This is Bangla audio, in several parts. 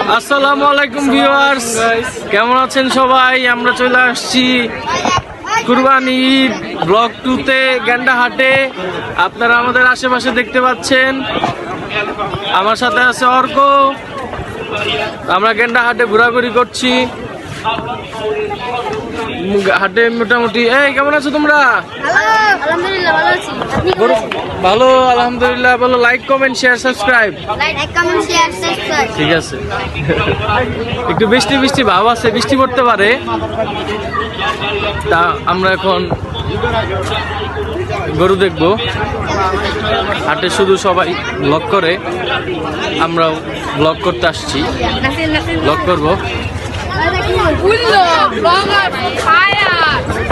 আসসালামু আলাইকুম ভিউয়ার্স। কেমন আছেন সবাই? আমরা চলে আসছি কুরবানি ঈদ ব্লক টুতে হাটে আপনারা আমাদের আশেপাশে দেখতে পাচ্ছেন। আমার সাথে আছে অর্ক। আমরা গেন্ডা হাটে ঘোরাঘুরি করছি। হাটে মোটামুটি এই, কেমন আছো তোমরা? আলহামদুলিল্লাহ ভালো আছি। ভালো আলহামদুলিল্লাহ বলো like comment share subscribe like comment share subscribe ঠিক আছে। একটু বৃষ্টি বৃষ্টি ভাব আছে বৃষ্টি পড়তে পারে। তা আমরা এখন গরু দেখব। হাটে শুধু সবাই ব্লগ করে। আমরাও ব্লগ করতে আসছি। ব্লগ করব।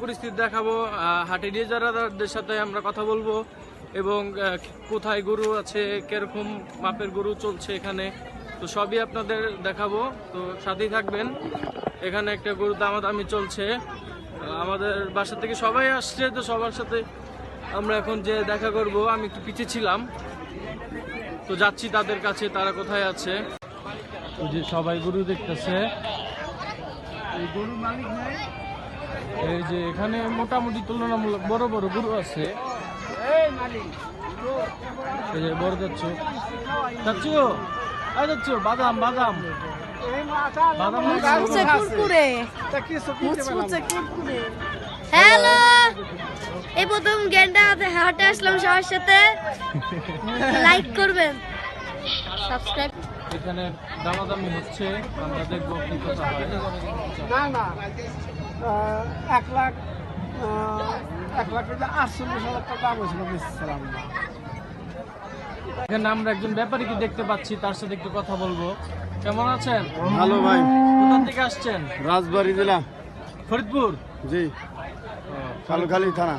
পরিস্থিতি দেখাবো হাটে নিয়ে যারাদের সাথে আমরা কথা বলব এবং কোথায় গরু আছে কীরকম মাপের গরু চলছে এখানে তো সবই আপনাদের দেখাবো। তো সাথেই থাকবেন এখানে একটা গরু দামাদামি চলছে। আমাদের বাসা থেকে সবাই আসছে তো সবার সাথে আমরা এখন যে দেখা করব আমি একটু পিছিয়ে ছিলাম। তো যাচ্ছি তাদের কাছে তারা কোথায় আছে? যে সবাই গরু দেখতেছে। এই গরুর মালিক নেই। এই যে এখানে মোটামুটি তুলনামূলক বড় বড় গরু আছে। এই যে বড় যাচ্ছ। যাচ্ছ? এই যাচ্ছ বাদাম বাদাম। হ্যালো! এই প্রথম গেন্ডা হাটে আসলাম সবার সাথে। লাইক করবেন। সাবস্ক্রাইব। এখানে দামাদামি হচ্ছে। আমরা দেখব কি কথা হয়। না না। আহ, এক লাখ এক লাখ টাকা আটচল্লিশ হাজার টাকা দাম হয়েছিল বেচছিলাম এখানে আমরা একজন ব্যাপারীকে দেখতে পাচ্ছি তার সাথে একটু কথা বলব। কেমন আছেন? ভালো ভাই। কোথা থেকে আসছেন? রাজবাড়ি জেলা। ফরিদপুর? জি। কালুখালী থানা।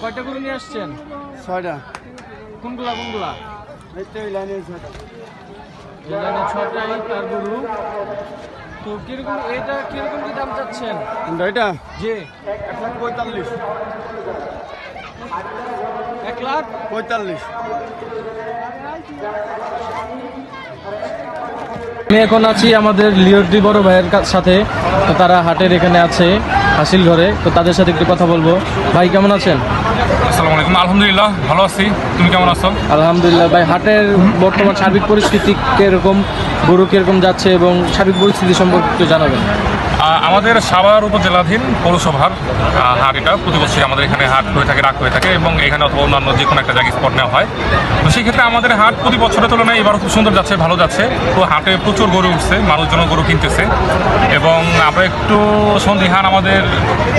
কয়টা গরু নিয়ে আসছেন? ছয়টা। কোনগুলা কোনগুলা? এই তো এই লাইনে এই ছয়টা। এখানে ছটাই তার গরু। তো কীরকম এটা কীরকম কি দাম চাচ্ছেন? এটা এক লাখ পঁয়তাল্লিশ। এক লাখ? পঁয়তাল্লিশ। আমি এখন আছি আমাদের লিওডি বড় ভাইয়ের সাথে। তো তারা হাটের এখানে আছে হাসিল ঘরে। তো তাদের সাথে একটু কথা বলব। ভাই কেমন আছেন? আসসালামু আলাইকুম। আলহামদুলিল্লাহ, ভালো আছি। তুমি কেমন আছো? আলহামদুলিল্লাহ ভাই, হাটের বর্তমান সার্বিক পরিস্থিতি কীরকম, গরু কীরকম যাচ্ছে এবং সার্বিক পরিস্থিতি সম্পর্কে একটু জানাবেন। আমাদের সাভার উপজেলাধীন পৌরসভার হাট এটা। প্রতি বছরই আমাদের এখানে হাট হয়ে থাকে রাখ হয়ে থাকে এবং এখানে অথবা অন্যান্য যে কোনো একটা জায়গায় স্পট নেওয়া হয়। তো সেই ক্ষেত্রে আমাদের হাট প্রতি বছরের তুলনায় এবার খুব সুন্দর যাচ্ছে ভালো যাচ্ছে। তো হাটে প্রচুর গরু উঠছে মানুষজন গরু কিনতেছে। এবং আমরা একটু সন্ধিহান আমাদের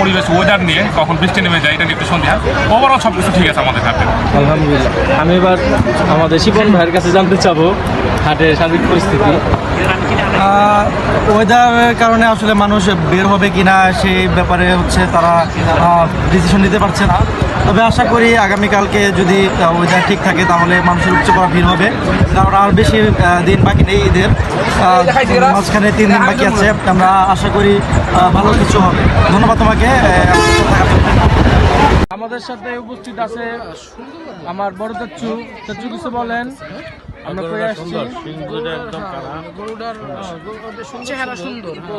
পরিবেশ ওয়েদার নিয়ে কখন বৃষ্টি নেমে যায় এটা নিয়ে একটু সন্ধিহান। ওভারঅল সব কিছু ঠিক আছে আমাদের হাটে। আলহামদুলিল্লাহ। আমি এবার আমাদের শিপন ভাইয়ের কাছে জানতে চাবো হাটের সার্বিক পরিস্থিতি। ওয়েদারের কারণে আসলে মানুষ বের হবে কি না সেই ব্যাপারে হচ্ছে তারা ডিসিশন নিতে পারছে না। তবে আশা করি আগামীকালকে যদি ওয়েদার ঠিক থাকে তাহলে মানুষের উচ্চ করা ভিড় হবে। কারণ আর বেশি দিন বাকি নেই ঈদের। মাঝখানে তিন দিন বাকি আছে। আমরা আশা করি ভালো কিছু হবে। ধন্যবাদ তোমাকে আমাদের সাথে উপস্থিত আছে আমার বড় চাচ্চু চাচ্চু কিছু বলেন? আমরা কই আসছি। চেহারা সুন্দর তো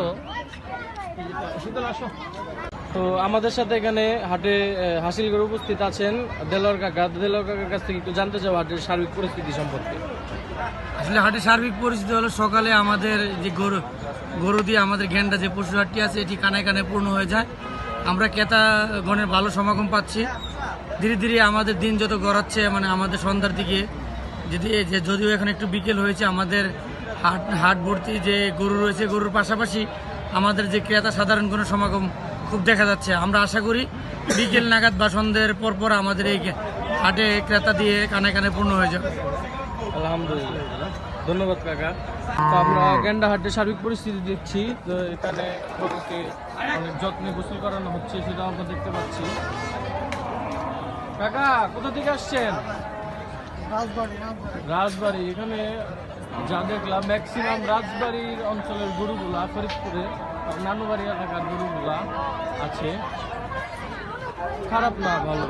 তো আমাদের সাথে এখানে হাটে হাসিল করে উপস্থিত আছেন দেলোয়ার কাকা। দেলোয়ার কাকার কাছ থেকে একটু জানতে চাও হাটের সার্বিক পরিস্থিতি সম্পর্কে। আসলে হাটের সার্বিক পরিস্থিতি হলো সকালে আমাদের যে গরু গরু দিয়ে আমাদের গেন্ডা যে পশু হাটটি আছে এটি কানায় কানায় পূর্ণ হয়ে যায়। আমরা ক্রেতাগণের ভালো সমাগম পাচ্ছি। ধীরে ধীরে আমাদের দিন যত গড়াচ্ছে মানে আমাদের সন্ধ্যার দিকে, যদি যে যদিও এখন একটু বিকেল হয়েছে, আমাদের হাট হাট ভর্তি যে গরু রয়েছে, গরুর পাশাপাশি আমাদের যে ক্রেতা সাধারণ কোনো সমাগম খুব দেখা যাচ্ছে। আমরা আশা করি বিকেল নাগাদ বা সন্ধ্যের পর পর আমাদের এই হাটে ক্রেতা দিয়ে কানে কানে পূর্ণ হয়ে যাবে। আলহামদুলিল্লাহ। ধন্যবাদ কাকা। তো আমরা গেন্ডাহাটের সার্বিক পরিস্থিতি দেখছি তো এখানে গরুকে অনেক যত্নে গোসল করানো হচ্ছে সেটা আমরা দেখতে পাচ্ছি। কাকা কোথা থেকে আসছেন? রাজবাড়ি এখানে যা দেখলাম ম্যাক্সিমাম রাজবাড়ির অঞ্চলের গরুগুলা ফরিদপুরে নানুবাড়ি এলাকার গরুগুলা আছে। খারাপ না ভালো।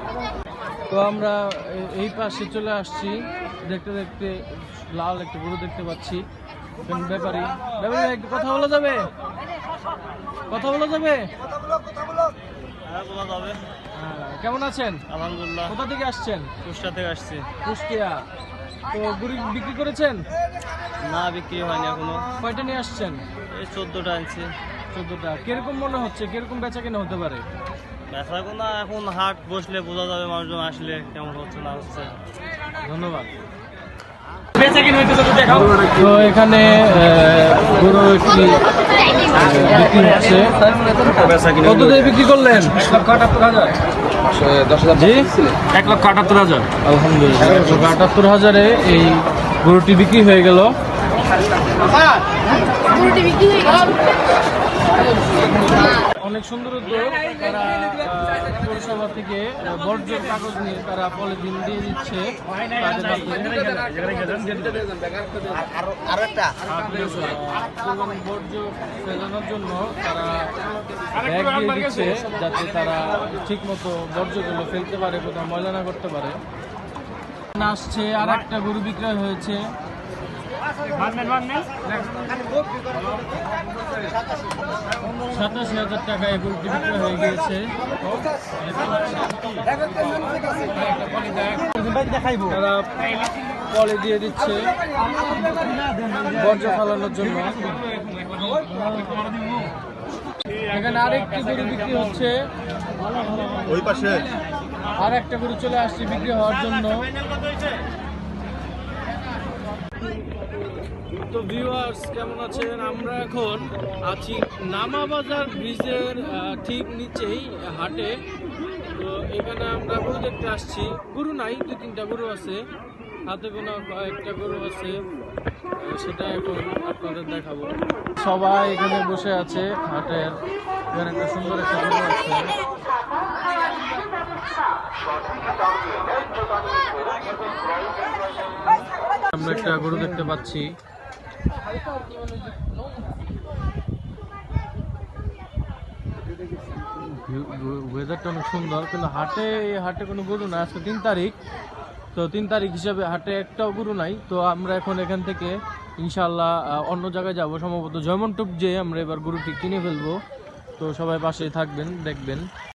তো আমরা এই পাশে চলে আসছি দেখতে দেখতে লাল একটা গরু দেখতে পাচ্ছি। ব্যাপারী। ব্যাপারী একটু কথা বলা যাবে? কথা বলা যাবে? হ্যাঁ, কেমন আছেন? আলহামদুলিল্লাহ। কোথা থেকে আসছেন? কুষ্টা থেকে আসছি। কুষ্টিয়া। তো গরু বিক্রি করেছেন? না বিক্রি হয়নি এখনও। কয়টা নিয়ে আসছেন? এই চোদ্দোটা আনছি। চোদ্দটা। কীরকম মনে হচ্ছে? কীরকম বেচা কেনা হতে পারে? বেচা কোনা এখন হাট বসলে বোঝা যাবে মানুষজন আসলে কেমন হচ্ছে না হচ্ছে। ধন্যবাদ। তো এখানে আহ, গরু একটি আহ, বিক্রি হচ্ছে। কত দিয়ে বিক্রি করলেন? জি? এক লক্ষ আটাত্তর হাজার। আলহামদুলিল্লাহ এক লক্ষ আটাত্তর হাজারে এই গরুটি বিক্রি হয়ে গেল। বিক্রি হয়ে গেছে অনেক সুন্দর উদ্যোগ। তারা পৌরসভা থেকে আহ, বর্জ্য কাগজ নিয়ে তারা পলিথিন দিয়ে দিচ্ছে। কোরবানির বর্জ্য ফেলানোর জন্য তারা ব্যাগ দিয়ে দিচ্ছে যাতে তারা ঠিক মতো বর্জ্যগুলো ফেলতে পারে কোথাও ময়লা না করতে পারে। আসছে আর একটা গরু বিক্রয় হয়েছে। সাতাশি হাজার টাকায় গরুটি বিক্রয় হয়ে গিয়েছে তারা পলে দিয়ে দিচ্ছে বর্জ্য ফেলানোর জন্য এখানে আরেকটি গরু বিক্রি হচ্ছে। ওই পাশে। আর একটা গরু চলে আসছে বিক্রি হওয়ার জন্য। তো ভিউয়ার্স কেমন আছেন? আমরা এখন আছি নামাবাজার ব্রিজের ঠিক নিচেই, হাটে। তো এখানে আমরা গরু দেখতে আসছি। গরু নাই দু তিনটা গরু আছে। হাতে কোনো কয়েকটা গরু আছে। সেটা এখন আপনাদের দেখাবো। সবাই এখানে বসে আছে হাটের। এখানে একটা সুন্দর একটা গরু আছে। আমরা একটা গরু দেখতে পাচ্ছি। ওয়েদারটা অনেক সুন্দর, কিন্তু হাটে হাটে কোনো গরু না আজকে তিন তারিখ, তো তিন তারিখ হিসাবে হাটে একটাও গরু নাই। তো আমরা এখন এখান থেকে ইনশাল্লাহ অন্য জায়গায় যাব। সম্ভবত জয়মন জয়মন্টুপ যে আমরা এবার গরুটি কিনে ফেলব। তো সবাই পাশে থাকবেন, দেখবেন।